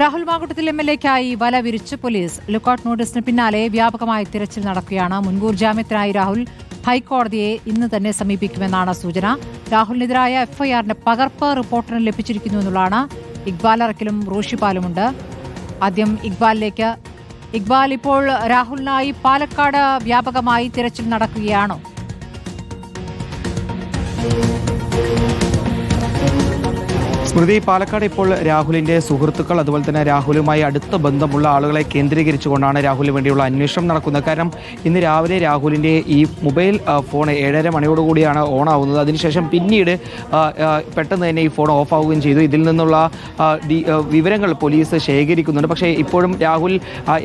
Rahul Mamkootathil M L എക്കായി വല വിരിച്ച് പോലീസ്. ലുക്കൌട്ട് നോട്ടീസിന് പിന്നാലെ വ്യാപകമായ തിരച്ചിൽ നടക്കുകയാണ്. മുൻകൂർ ജാമ്യത്തിനായി രാഹുൽ ഹൈക്കോടതിയെ ഇന്ന് തന്നെ സമീപിക്കുമെന്നാണ് സൂചന. രാഹുലിനെതിരായ എഫ്ഐആറിന്റെ പകർപ്പ് റിപ്പോർട്ടിന് ലഭിച്ചിരിക്കുന്നു എന്നുള്ളതാണ് ഇക്ബാൽ അറക്കിലും റോഷിപാലുമുണ്ട്. ആദ്യം ഇക്ബാലിലേക്ക്. ഇക്ബാൽ ഇപ്പോൾ രാഹുലിനായി പാലക്കാട് വ്യാപകമായി തിരച്ചിൽ നടക്കുകയാണോ. സ്മൃതി പാലക്കാട് ഇപ്പോൾ രാഹുലിന്റെ സുഹൃത്തുക്കൾ അതുപോലെ തന്നെ രാഹുലുമായി അടുത്ത ബന്ധമുള്ള ആളുകളെ കേന്ദ്രീകരിച്ചുകൊണ്ടാണ് രാഹുലിന് വേണ്ടിയുള്ള അന്വേഷണം നടക്കുന്നത്. കാരണം ഇന്ന് രാവിലെ രാഹുലിന്റെ ഈ മൊബൈൽ ഫോൺ ഏഴര മണിയോടുകൂടിയാണ് ഓൺ ആവുന്നത് അതിനുശേഷം പിന്നീട് പെട്ടെന്ന് തന്നെ ഈ ഫോൺ ഓഫ് ആവുകയും ചെയ്തു. ഇതിൽ നിന്നുള്ള വിവരങ്ങൾ പോലീസ് ശേഖരിക്കുന്നുണ്ട്. പക്ഷേ ഇപ്പോഴും രാഹുൽ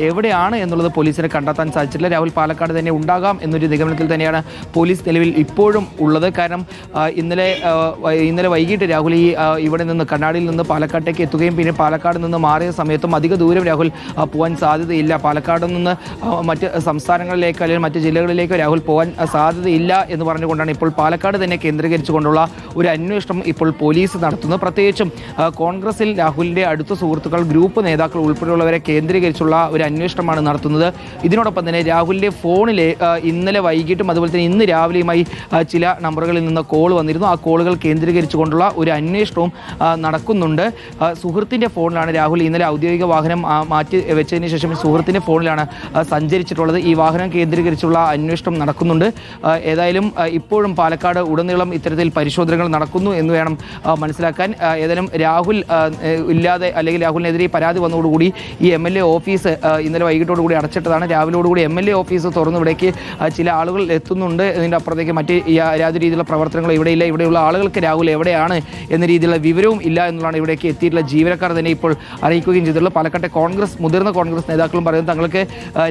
എവിടെയാണ് എന്നുള്ളത് പോലീസിന് കണ്ടെത്താൻ സാധിച്ചിട്ടില്ല. രാഹുൽ പാലക്കാട് തന്നെ ഉണ്ടാകാം എന്നൊരു നിഗമനത്തിൽ തന്നെയാണ് പോലീസ് നിലവിൽ ഇപ്പോഴും ഉള്ളത്. കാരണം ഇന്നലെ ഇന്നലെ വൈകിട്ട് രാഹുൽ ഈ ഇവിടെ നിന്ന് കണ്ണാടിയിൽ നിന്ന് പാലക്കാട്ടേക്ക് എത്തുകയും പിന്നെ പാലക്കാട് നിന്ന് മാറിയ സമയത്തും അധിക ദൂരം രാഹുൽ പോകാൻ സാധ്യതയില്ല. പാലക്കാട് നിന്ന് മറ്റ് സംസ്ഥാനങ്ങളിലേക്ക് അല്ലെങ്കിൽ മറ്റ് ജില്ലകളിലേക്കോ രാഹുൽ പോകാൻ സാധ്യതയില്ല എന്ന് പറഞ്ഞുകൊണ്ടാണ് ഇപ്പോൾ പാലക്കാട് തന്നെ കേന്ദ്രീകരിച്ചുകൊണ്ടുള്ള ഒരു അന്വേഷണം ഇപ്പോൾ പോലീസ് നടത്തുന്നത് പ്രത്യേകിച്ചും കോൺഗ്രസിൽ രാഹുലിന്റെ അടുത്ത സുഹൃത്തുക്കൾ ഗ്രൂപ്പ് നേതാക്കൾ ഉൾപ്പെടെയുള്ളവരെ കേന്ദ്രീകരിച്ചുള്ള ഒരു അന്വേഷണമാണ് നടത്തുന്നത്. ഇതിനോടൊപ്പം തന്നെ രാഹുലിന്റെ ഫോണിലെ ഇന്നലെ വൈകിട്ടും അതുപോലെ തന്നെ ഇന്ന് രാവിലെയുമായി ചില നമ്പറുകളിൽ നിന്ന് കോൾ വന്നിരുന്നു. ആ കോളുകൾ കേന്ദ്രീകരിച്ചുകൊണ്ടുള്ള ഒരു അന്വേഷണവും നടക്കുന്നുണ്ട്. സുഹൃത്തിന്റെ ഫോണിലാണ് രാഹുൽ ഇന്നലെ ഔദ്യോഗിക വാഹനം മാറ്റി വെച്ചതിന് ശേഷം സുഹൃത്തിന്റെ ഫോണിലാണ് സഞ്ചരിച്ചിട്ടുള്ളത്. ഈ വാഹനം കേന്ദ്രീകരിച്ചുള്ള അന്വേഷണം നടക്കുന്നുണ്ട്. ഏതായാലും ഇപ്പോഴും പാലക്കാട് ഉടനീളം ഇത്തരത്തിൽ പരിശോധനകൾ നടക്കുന്നു എന്ന് വേണം മനസ്സിലാക്കാൻ. ഏതായാലും രാഹുൽ ഇല്ലാതെ അല്ലെങ്കിൽ രാഹുലിനെതിരെ പരാതി വന്നതോടുകൂടി ഈ എം എൽ എ ഓഫീസ് ഇന്നലെ വൈകിട്ടോടുകൂടി അടച്ചിട്ടതാണ്. രാവിലോടുകൂടി എം എൽ എ ഓഫീസ് തുറന്നു ഇവിടേക്ക് ചില ആളുകൾ എത്തുന്നുണ്ട്. ഇതിന്റെ അപ്പുറത്തേക്ക് മറ്റ് യാതൊരു രീതിയിലുള്ള പ്രവർത്തനങ്ങളും ഇവിടെയില്ല. ഇവിടെയുള്ള ആളുകൾക്ക് രാഹുൽ എവിടെയാണ് എന്ന രീതിയിലുള്ള വിവരവും ഇല്ല എന്നുള്ളതാണ് ഇവിടേക്ക് എത്തിയിട്ടുള്ള ജീവനക്കാർ തന്നെ ഇപ്പോൾ അറിയിക്കുകയും ചെയ്തിട്ടുള്ളത്. പാലക്കാട്ടെ കോൺഗ്രസ് മുതിർന്ന കോൺഗ്രസ് നേതാക്കളും പറയുന്നത് തങ്ങൾക്ക്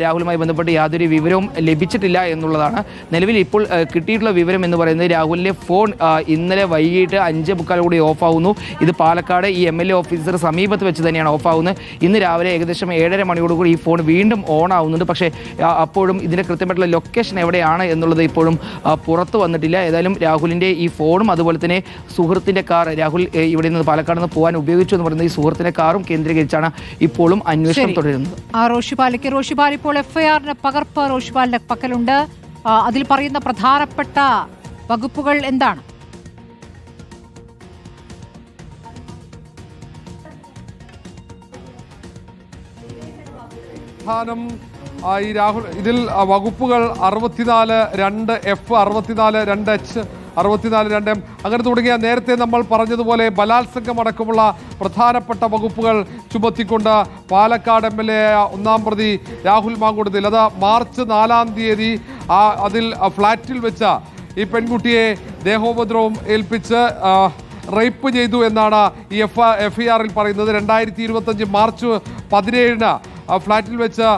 രാഹുലുമായി ബന്ധപ്പെട്ട് യാതൊരു വിവരവും ലഭിച്ചിട്ടില്ല എന്നുള്ളതാണ്. നിലവിൽ ഇപ്പോൾ കിട്ടിയിട്ടുള്ള വിവരം എന്ന് പറയുന്നത് രാഹുലിന്റെ ഫോൺ ഇന്നലെ വൈകിട്ട് അഞ്ച് മുക്കാലോടെ ഓഫ് ആവുന്നു ഇത് പാലക്കാട് ഈ എം എൽ എ ഓഫീസർ സമീപത്ത് വെച്ച് തന്നെയാണ് ഓഫ് ആവുന്നത് ഇന്ന് രാവിലെ ഏകദേശം ഏഴര മണിയോടുകൂടി ഈ ഫോൺ വീണ്ടും ഓൺ ആവുന്നുണ്ട് പക്ഷേ അപ്പോഴും ഇതിന്റെ കൃത്യമായിട്ടുള്ള ലൊക്കേഷൻ എവിടെയാണ് എന്നുള്ളത് ഇപ്പോഴും പുറത്ത് വന്നിട്ടില്ല. ഏതായാലും രാഹുലിന്റെ ഈ ഫോണും അതുപോലെ തന്നെ സുഹൃത്തിന്റെ കാർ രാഹുൽ ഇവിടെ നിന്ന് പാലക്കാട് നിന്ന് പോകാൻ ഉപയോഗിച്ചു എന്ന് പറയുന്നത് ഈ സുഹൃത്തിനെ കാറും കേന്ദ്രീകരിച്ചാണ് ഇപ്പോഴും അന്വേഷണം തുടരുന്നത്. ആ റോഷിപാലിക്ക് റോഷിപാൽ ഇപ്പോൾ എഫ്ഐആറിന്റെ പകർപ്പ് റോഷിപാലിന്റെ പക്കലുണ്ട്. ആ, അതിൽ പറയുന്ന പ്രധാനപ്പെട്ട വകുപ്പുകൾ എന്താണ്? പ്രധാനം ഈ രാഹുൽ ഇതിൽ വകുപ്പുകൾ അറുപത്തിനാല് രണ്ട് എഫ് അറുപത്തിനാല് രണ്ട് എച്ച് അറുപത്തിനാല് രണ്ട്. അങ്ങനെ തുടങ്ങിയ നേരത്തെ നമ്മൾ പറഞ്ഞതുപോലെ ബലാത്സംഗം അടക്കമുള്ള പ്രധാനപ്പെട്ട വകുപ്പുകൾ ചുമത്തിക്കൊണ്ട് പാലക്കാട് എം എൽ എ ഒന്നാം പ്രതി രാഹുൽ മാങ്കുടത്തിൽ അത് മാർച്ച് നാലാം തീയതി അതിൽ ഫ്ളാറ്റിൽ വെച്ച ഈ പെൺകുട്ടിയെ ദേഹോപദ്രവം ഏൽപ്പിച്ച് റേപ്പ് ചെയ്തു എന്നാണ് ഈ എഫ് എഫ് ഐ ആറിൽ പറയുന്നത്. രണ്ടായിരത്തി ഇരുപത്തഞ്ച് മാർച്ച് പതിനേഴിന് ആ ഫ്ലാറ്റിൽ വെച്ച്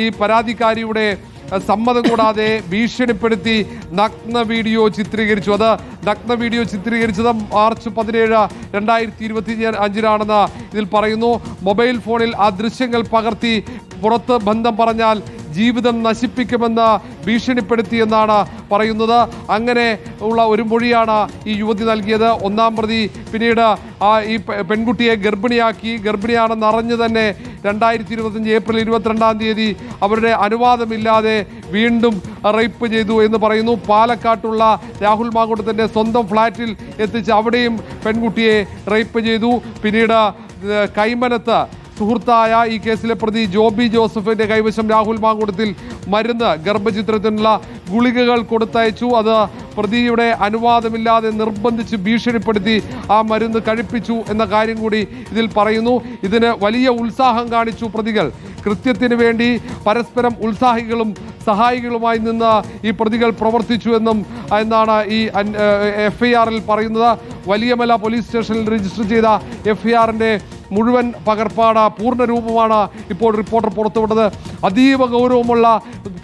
ഈ പരാതിക്കാരിയുടെ സമ്മതം കൂടാതെ ഭീഷണിപ്പെടുത്തി നഗ്ന വീഡിയോ ചിത്രീകരിച്ചു. അത് നഗ്ന വീഡിയോ ചിത്രീകരിച്ചത് മാർച്ച് പതിനേഴ് രണ്ടായിരത്തി ഇരുപത്തി അഞ്ചിനാണെന്ന് ഇതിൽ പറയുന്നു. മൊബൈൽ ഫോണിൽ ആ ദൃശ്യങ്ങൾ പകർത്തി പുറത്ത് ബന്ധം പറഞ്ഞാൽ ജീവിതം നശിപ്പിക്കുമെന്ന് ഭീഷണിപ്പെടുത്തിയെന്നാണ് പറയുന്നത്. അങ്ങനെ ഉള്ള ഒരു മൊഴിയാണ് ഈ യുവതി നൽകിയത്. ഒന്നാം പ്രതി പിന്നീട് ആ ഈ പെൺകുട്ടിയെ ഗർഭിണിയാക്കി. ഗർഭിണിയാണെന്ന് അറിഞ്ഞു തന്നെ രണ്ടായിരത്തി ഇരുപത്തഞ്ച് ഏപ്രിൽ ഇരുപത്തിരണ്ടാം തീയതി അവരുടെ അനുവാദമില്ലാതെ വീണ്ടും റേപ്പ് ചെയ്തു എന്ന് പറയുന്നു. പാലക്കാട്ടുള്ള രാഹുൽ മാങ്കുട്ടത്തിന്റെ സ്വന്തം ഫ്ളാറ്റിൽ എത്തിച്ച് അവിടെയും പെൺകുട്ടിയെ റേപ്പ് ചെയ്തു. പിന്നീട് കൈമനത്ത് സുഹൃത്തായ ഈ കേസിലെ പ്രതി ജോബി ജോസഫിന്റെ കൈവശം രാഹുൽ മാങ്കുടത്തിൽ മരുന്ന് ഗർഭചിത്രത്തിനുള്ള ഗുളികകൾ കൊടുത്തയച്ചു. അത് പ്രതിയുടെ അനുവാദമില്ലാതെ നിർബന്ധിച്ച് ഭീഷണിപ്പെടുത്തി ആ മരുന്ന് കഴിപ്പിച്ചു എന്ന കാര്യം കൂടി ഇതിൽ പറയുന്നു. ഇതിന് വലിയ ഉത്സാഹം കാണിച്ചു പ്രതികൾ. കൃത്യത്തിന് വേണ്ടി പരസ്പരം ഉത്സാഹികളും സഹായികളുമായി നിന്ന് ഈ പ്രതികൾ പ്രവർത്തിച്ചു എന്നും എന്നാണ് ഈ എഫ് ഐ ആറിൽ പറയുന്നത്. വലിയമല പോലീസ് സ്റ്റേഷനിൽ രജിസ്റ്റർ ചെയ്ത എഫ് ഐ ആറിന്റെ മുഴുവൻ പകർപ്പാണ് പൂർണ രൂപമാണ് ഇപ്പോൾ റിപ്പോർട്ടർ പുറത്തുവിട്ടത് അതീവ ഗൗരവമുള്ള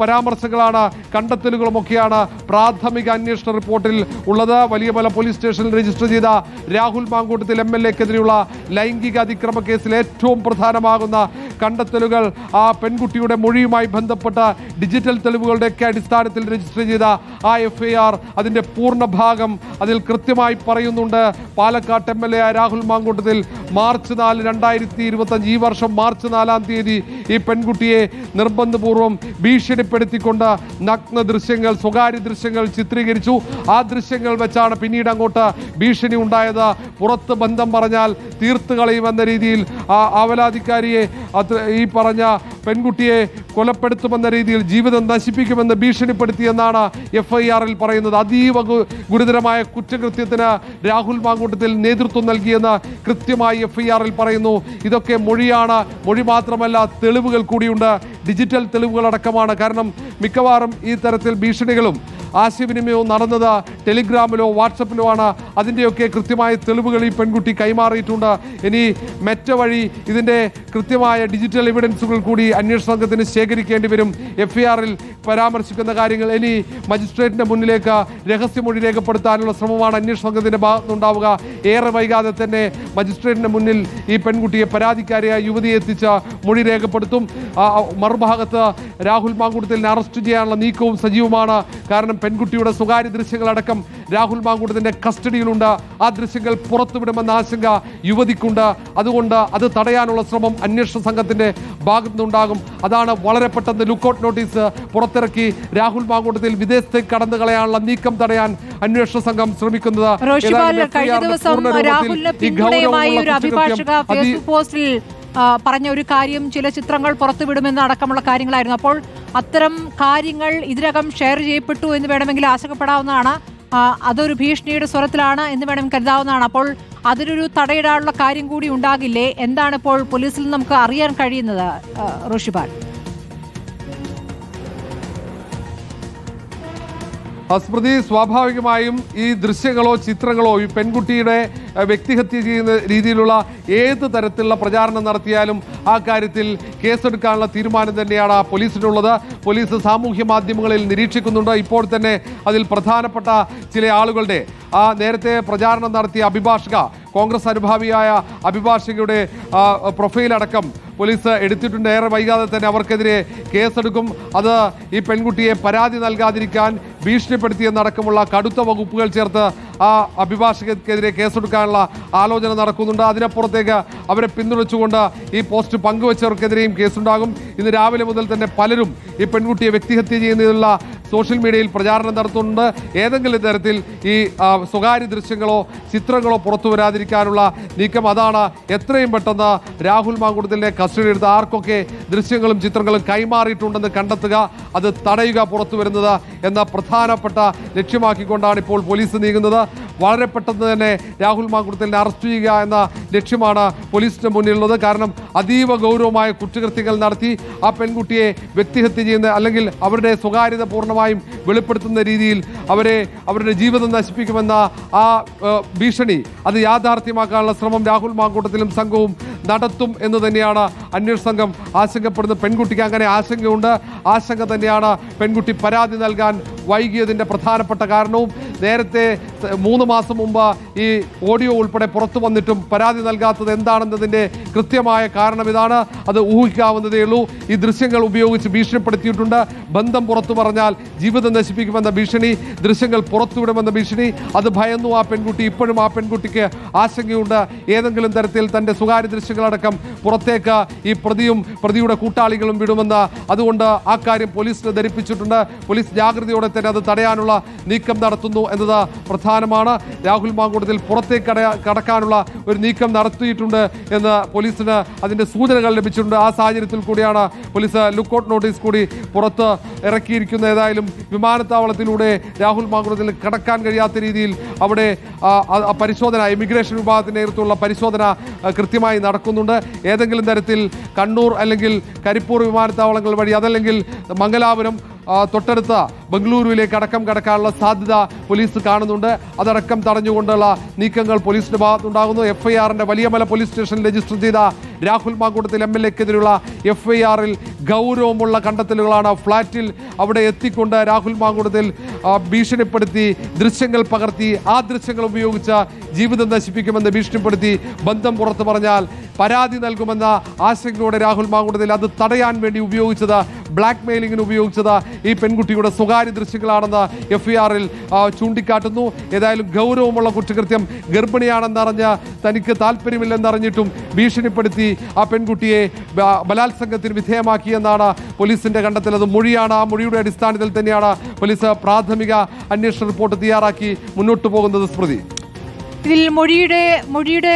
പരാമർശങ്ങളാണ് കണ്ടെത്തലുകളുമൊക്കെയാണ് പ്രാഥമിക അന്വേഷണ റിപ്പോർട്ടിൽ ഉള്ളത്. വലിയ പല പോലീസ് സ്റ്റേഷനിൽ രജിസ്റ്റർ ചെയ്ത രാഹുൽ മാങ്കൂട്ടത്തിൽ എം എൽ എക്കെതിരെയുള്ള ലൈംഗിക അതിക്രമ കേസിൽ ഏറ്റവും പ്രധാനമാകുന്ന കണ്ടെത്തലുകൾ ആ പെൺകുട്ടിയുടെ മൊഴിയുമായി ബന്ധപ്പെട്ട ഡിജിറ്റൽ തെളിവുകളുടെയൊക്കെ അടിസ്ഥാനത്തിൽ രജിസ്റ്റർ ചെയ്ത ആ എഫ് ഐ ആർ അതിന്റെ പൂർണ ഭാഗം അതിൽ കൃത്യമായി പറയുന്നുണ്ട്. പാലക്കാട്ട് M L A Rahul Mamkootathil March നാല് രണ്ടായിരത്തി ഇരുപത്തഞ്ച് ഈ വർഷം മാർച്ച് നാലാം തീയതി ഈ പെൺകുട്ടിയെ നിർബന്ധപൂർവം ഭീഷണിപ്പെടുത്തിക്കൊണ്ട് നഗ്ന ദൃശ്യങ്ങൾ സ്വകാര്യ ദൃശ്യങ്ങൾ ചിത്രീകരിച്ചു. ആ ദൃശ്യങ്ങൾ വെച്ചാണ് പിന്നീട് അങ്ങോട്ട് ഭീഷണി ഉണ്ടായത്. പുറത്ത് ബന്ധം പറഞ്ഞാൽ തീർത്ത് കളയുമെന്ന രീതിയിൽ ആ ആവലാധികാരിയെ അത് ഈ പറഞ്ഞ പെൺകുട്ടിയെ കൊലപ്പെടുത്തുമെന്ന രീതിയിൽ ജീവിതം നശിപ്പിക്കുമെന്ന് ഭീഷണിപ്പെടുത്തിയെന്നാണ് എഫ് ഐ ആറിൽ പറയുന്നത്. അതീവ ഗുരുതരമായ കുറ്റകൃത്യത്തിന് രാഹുൽ മാങ്കൂട്ടത്തിൽ നേതൃത്വം നൽകിയെന്ന് കൃത്യമായി എഫ് ഐ ആറിൽ പറയുന്നു. ഇതൊക്കെ മൊഴിയാണ്. മൊഴി മാത്രമല്ല തെളിവുകൾ കൂടിയുണ്ട്. ഡിജിറ്റൽ തെളിവുകളടക്കമാണ്. കാരണം മിക്കവാറും ഈ തരത്തിൽ ഭീഷണികളും ആശയവിനിമയവും നടന്നത്. ടെലിഗ്രാമിലോ വാട്സപ്പിലോ ആണ്. അതിന്റെയൊക്കെ കൃത്യമായ തെളിവുകൾ ഈ പെൺകുട്ടി കൈമാറിയിട്ടുണ്ട്. ഇനി മെറ്റ വഴി ഇതിന്റെ കൃത്യമായ ഡിജിറ്റൽ എവിഡൻസുകൾ കൂടി അന്വേഷണ സംഘത്തിന് ശേഖരിക്കേണ്ടി വരും. എഫ് ഐ ആറിൽ പരാമർശിക്കുന്ന കാര്യങ്ങൾ. ഇനി മജിസ്ട്രേറ്റിന്റെ മുന്നിലേക്ക് രഹസ്യമൊഴി രേഖപ്പെടുത്താനുള്ള ശ്രമമാണ് അന്വേഷണ സംഘത്തിന്റെ ഭാഗത്തുനിന്നുണ്ടാവുക. ഏറെ വൈകാതെ തന്നെ മജിസ്ട്രേറ്റിന്റെ മുന്നിൽ ഈ പെൺകുട്ടിയെ പരാതിക്കാരിയായ യുവതിയെ എത്തിച്ച മൊഴി രേഖപ്പെടുത്തും. മറുഭാഗത്ത് രാഹുൽ മാങ്കുടത്തിൽ അറസ്റ്റ് ചെയ്യാനുള്ള നീക്കവും സജീവമാണ്. കാരണം പെൺകുട്ടിയുടെ സ്വകാര്യ ദൃശ്യങ്ങളടക്കം രാഹുൽ മാങ്കൂട്ടത്തിന്റെ കസ്റ്റഡിയിലുണ്ട്. ആ ദൃശ്യങ്ങൾ പുറത്തുവിടുമെന്ന ആശങ്ക യുവതിക്കുണ്ട്. അതുകൊണ്ട് അത് തടയാനുള്ള ശ്രമം അന്വേഷണ സംഘത്തിന്റെ ഭാഗത്തുനിന്നുണ്ടാകും. അതാണ് വളരെ പെട്ടെന്ന് ലുക്കൌട്ട് നോട്ടീസ് പുറത്തിറക്കി രാഹുൽ മാങ്കൂട്ടത്തിൽ വിദേശത്തേക്ക് കടന്നു കളയാനുള്ള നീക്കം തടയാൻ അന്വേഷണ സംഘം ശ്രമിക്കുന്നത്. കഴിഞ്ഞ ദിവസം രാഹുലിന് പിന്തുണയുമായി ഒരു അഭിഭാഷക ഫേസ്ബുക്ക് പോസ്റ്റിൽ പറഞ്ഞ ഒരു കാര്യം ചില ചിത്രങ്ങൾ പുറത്തുവിടുമെന്ന് അടക്കമുള്ള കാര്യങ്ങളായിരുന്നു. അപ്പോൾ അത്തരം കാര്യങ്ങൾ ഇതിനകം ഷെയർ ചെയ്യപ്പെട്ടു എന്ന് വേണമെങ്കിൽ ആശങ്കപ്പെടാവുന്നതാണ്. അതൊരു ഭീഷണിയുടെ സ്വരത്തിലാണ് എന്ന് വേണമെങ്കിൽ കരുതാവുന്നതാണ്. അപ്പോൾ അതിനൊരു തടയിടാനുള്ള കാര്യം കൂടി ഉണ്ടാകില്ലേ? എന്താണ് ഇപ്പോൾ പോലീസിൽ നമുക്ക് അറിയാൻ കഴിയുന്നത് ആ, സ്മൃതി സ്വാഭാവികമായും ഈ ദൃശ്യങ്ങളോ ചിത്രങ്ങളോ ഈ പെൺകുട്ടിയുടെ വ്യക്തിഹത്യ ചെയ്യുന്ന രീതിയിലുള്ള ഏത് തരത്തിലുള്ള പ്രചാരണം നടത്തിയാലും ആ കാര്യത്തിൽ കേസെടുക്കാനുള്ള തീരുമാനം തന്നെയാണ് പോലീസിനുള്ളത്. പോലീസ് സാമൂഹ്യ മാധ്യമങ്ങളിൽ നിരീക്ഷിക്കുന്നുണ്ട്. ഇപ്പോൾ തന്നെ അതിൽ പ്രധാനപ്പെട്ട ചില ആളുകളുടെ ആ നേരത്തെ പ്രചാരണം നടത്തിയ അഭിഭാഷക കോൺഗ്രസ് അനുഭാവിയായ അഭിഭാഷകയുടെ പ്രൊഫൈലടക്കം പോലീസ് എടുത്തിട്ടുണ്ട്. ഏറെ വൈകാതെ തന്നെ അവർക്കെതിരെ കേസെടുക്കും. അത് ഈ പെൺകുട്ടിയെ പരാതി നൽകാതിരിക്കാൻ ഭീഷണിപ്പെടുത്തിയെന്നടക്കമുള്ള കടുത്ത വകുപ്പുകൾ ചേർത്ത് ആ അഭിഭാഷകർക്കെതിരെ കേസെടുക്കാനുള്ള ആലോചന നടക്കുന്നുണ്ട്. അതിനപ്പുറത്തേക്ക് അവരെ പിന്തുണച്ചുകൊണ്ട് ഈ പോസ്റ്റ് പങ്കുവച്ചവർക്കെതിരെയും കേസുണ്ടാകും. ഇന്ന് രാവിലെ മുതൽ തന്നെ പലരും ഈ പെൺകുട്ടിയെ വ്യക്തിഹത്യ ചെയ്യുന്നതിനുള്ള സോഷ്യൽ മീഡിയയിൽ പ്രചാരണം നടത്തുന്നുണ്ട്. ഏതെങ്കിലും തരത്തിൽ ഈ സ്വകാര്യ ദൃശ്യങ്ങളോ ചിത്രങ്ങളോ പുറത്തു വരാതിരിക്കാനുള്ള നീക്കം അതാണ് എത്രയും പെട്ടെന്ന് രാഹുൽ മാങ്കുടത്തിന്റെ കസ്റ്റഡി എടുത്ത് ആർക്കൊക്കെ ദൃശ്യങ്ങളും ചിത്രങ്ങളും കൈമാറിയിട്ടുണ്ടെന്ന് കണ്ടെത്തുക അത് തടയുക പുറത്തു വരുന്നത് എന്ന പ്രധാനപ്പെട്ട ലക്ഷ്യമാക്കിക്കൊണ്ടാണ് ഇപ്പോൾ പോലീസ് നീങ്ങുന്നത്. വളരെ പെട്ടെന്ന് തന്നെ രാഹുൽ മാങ്കുടത്തിനെ അറസ്റ്റ് ചെയ്യുക എന്ന ലക്ഷ്യമാണ് പോലീസിന്റെ മുന്നിലുള്ളത്. കാരണം അതീവ ഗൗരവമായ കുറ്റകൃത്യങ്ങൾ നടത്തി ആ പെൺകുട്ടിയെ വ്യക്തിഹത്യ ചെയ്യുന്ന അല്ലെങ്കിൽ അവരുടെ സ്വകാര്യത പൂർണമായും വെളിപ്പെടുത്തുന്ന രീതിയിൽ അവരെ അവരുടെ ജീവിതം നശിപ്പിക്കുമെന്ന ആ ഭീഷണി അത് യാഥാർത്ഥ്യമാക്കാനുള്ള ശ്രമം രാഹുൽ മാങ്കൂട്ടത്തിലും സംഘവും നടത്തും എന്ന് തന്നെയാണ് അന്വേഷണ സംഘം ആശങ്കപ്പെടുന്ന പെൺകുട്ടിക്ക് അങ്ങനെ ആശങ്കയുണ്ട്. ആശങ്ക തന്നെയാണ് പെൺകുട്ടി പരാതി നൽകാൻ വൈകിയതിന്റെ പ്രധാനപ്പെട്ട കാരണവും. നേരത്തെ മൂന്ന് മാസം മുമ്പ് ഈ ഓഡിയോ ഉൾപ്പെടെ പുറത്തു വന്നിട്ടും പരാതി നൽകാത്തത് എന്താണെന്നതിന്റെ കൃത്യമായ കാരണം ഇതാണ്. അത് ഊഹിക്കാവുന്നതേ ഉള്ളൂ. ഈ ദൃശ്യങ്ങൾ ഉപയോഗിച്ച് ഭീഷണിപ്പെടുത്തിയിട്ടുണ്ട്. ബന്ധം പുറത്തു പറഞ്ഞാൽ ജീവിതം നശിപ്പിക്കുമെന്ന ഭീഷണി ദൃശ്യങ്ങൾ പുറത്തുവിടുമെന്ന ഭീഷണി. അത് ഭയന്നു ആ പെൺകുട്ടി ഇപ്പോഴും ആ പെൺകുട്ടിക്ക് ആശങ്കയുണ്ട്. ഏതെങ്കിലും തരത്തിൽ തന്റെ സ്വകാര്യ ദൃശ്യങ്ങളടക്കം പുറത്തേക്ക് ഈ പ്രതിയും പ്രതിയുടെ കൂട്ടാളികളും വിടുമെന്ന് അതുകൊണ്ട് ആ കാര്യം പോലീസിനെ ധരിപ്പിച്ചിട്ടുണ്ട്. പോലീസ് ജാഗ്രതയോടെ തന്നെ അത് തടയാനുള്ള നീക്കം നടത്തുന്നു എന്നത് പ്രധാനമാണ്. രാഹുൽ മാങ്കൂട്ടത്തിൽ പുറത്തേക്ക് കടക്കാനുള്ള ഒരു നീക്കം നടത്തിയിട്ടുണ്ട് എന്ന് പോലീസിന് അതിന്റെ സൂചനകൾ ലഭിച്ചിട്ടുണ്ട്. ആ സാഹചര്യത്തിൽ കൂടിയാണ് പോലീസ് ലുക്കൌട്ട് നോട്ടീസ് കൂടി പുറത്ത് ഇറക്കിയിരിക്കുന്ന ഏതായാലും വിമാനത്താവളത്തിലൂടെ രാഹുൽ മാങ്കൂടത്തിൽ കടക്കാൻ കഴിയാത്ത രീതിയിൽ അവിടെ പരിശോധന ഇമിഗ്രേഷൻ വിഭാഗത്തിന്റെ നേതൃത്വമുള്ള പരിശോധന കൃത്യമായി നടക്കുന്നുണ്ട്. ഏതെങ്കിലും തരത്തിൽ കണ്ണൂർ അല്ലെങ്കിൽ കരിപ്പൂർ വിമാനത്താവളങ്ങൾ വഴി അതല്ലെങ്കിൽ മംഗലാപുരം തൊട്ടടുത്ത ബംഗളൂരുവിലേക്ക് അടക്കം കടക്കാനുള്ള സാധ്യത പോലീസ് കാണുന്നുണ്ട്. അതടക്കം തടഞ്ഞുകൊണ്ടുള്ള നീക്കങ്ങൾ പോലീസിന്റെ ഭാഗത്തുണ്ടാകുന്നു. എഫ് ഐ ആറിന്റെ വലിയമല പോലീസ് സ്റ്റേഷനിൽ രജിസ്റ്റർ ചെയ്ത രാഹുൽ മാങ്കൂട്ടത്തിൽ എം എൽ എക്കെതിരെയുള്ള എഫ് ഐ ആറിൽ ഗൗരവമുള്ള കണ്ടെത്തലുകളാണ് ഫ്ളാറ്റിൽ അവിടെ എത്തിക്കൊണ്ട് രാഹുൽ മാങ്കൂട്ടത്തിൽ ഭീഷണിപ്പെടുത്തി ദൃശ്യങ്ങൾ പകർത്തി ആ ദൃശ്യങ്ങൾ ഉപയോഗിച്ച ജീവിതം നശിപ്പിക്കുമെന്ന് ഭീഷണിപ്പെടുത്തി ബന്ധം പുറത്തു പറഞ്ഞാൽ പരാതി നൽകുമെന്ന ആശങ്കയോടെ രാഹുൽ മാങ്കൂട്ടത്തിൽ അത് തടയാൻ വേണ്ടി ഉപയോഗിച്ചത് ബ്ലാക്ക് മെയിലിങ്ങിന് ഉപയോഗിച്ചത് ഈ പെൺകുട്ടിയുടെ സ്വകാര്യ ദൃശ്യങ്ങളാണെന്ന് എഫ് ഐ ആറിൽ ചൂണ്ടിക്കാട്ടുന്നു. ഏതായാലും ഗൗരവമുള്ള കുറ്റകൃത്യം ഗർഭിണിയാണെന്നറിഞ്ഞ് തനിക്ക് താല്പര്യമില്ലെന്നറിഞ്ഞിട്ടും ഭീഷണിപ്പെടുത്തി ആ പെൺകുട്ടിയെ ബലാത്സംഗത്തിന് വിധേയമാക്കിയെന്നാണ് പോലീസിന്റെ കണ്ടെത്തൽ. അത് മൊഴിയാണ്. ആ മൊഴിയുടെ അടിസ്ഥാനത്തിൽ തന്നെയാണ് പോലീസ് പ്രാഥമിക അന്വേഷണ റിപ്പോർട്ട് തയ്യാറാക്കി മുന്നോട്ട് പോകുന്നത് സ്മൃതി. ഇതിൽ മൊഴിയുടെ മൊഴിയുടെ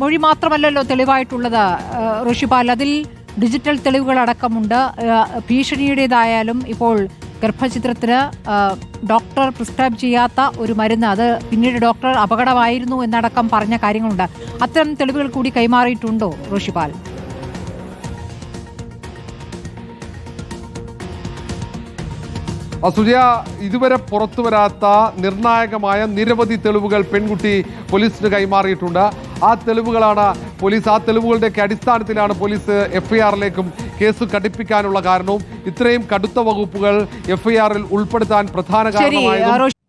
മൊഴി മാത്രമല്ലല്ലോ തെളിവായിട്ടുള്ളത് ഋഷിപാൽ. അതിൽ ഡിജിറ്റൽ തെളിവുകൾ അടക്കമുണ്ട് ഭീഷണിയുടേതായാലും ഇപ്പോൾ ഗർഭചിത്രത്തിന് ഡോക്ടർ പ്രിസ്ക്രൈബ് ചെയ്യാത്ത ഒരു മരുന്ന്. അത് പിന്നീട് ഡോക്ടർ അപകടമായിരുന്നു എന്നടക്കം പറഞ്ഞ കാര്യങ്ങളുണ്ട്. അത്തരം തെളിവുകൾ കൂടി കൈമാറിയിട്ടുണ്ടോ ഋഷിപാൽ? അസുജയ ഇതുവരെ പുറത്തു വരാത്ത നിർണായകമായ നിരവധി തെളിവുകൾ പെൺകുട്ടി പോലീസിന് കൈമാറിയിട്ടുണ്ട്. ആ തെളിവുകളാണ് പോലീസ് ആ തെളിവുകളുടെയൊക്കെ അടിസ്ഥാനത്തിലാണ് പോലീസ് എഫ്ഐആറിലേക്കും കേസ് കടുപ്പിക്കാനുള്ള കാരണവും ഇത്രയും കടുത്ത വകുപ്പുകൾ എഫ്ഐആറിൽ ഉൾപ്പെടുത്താൻ പ്രധാന കാരണമായതും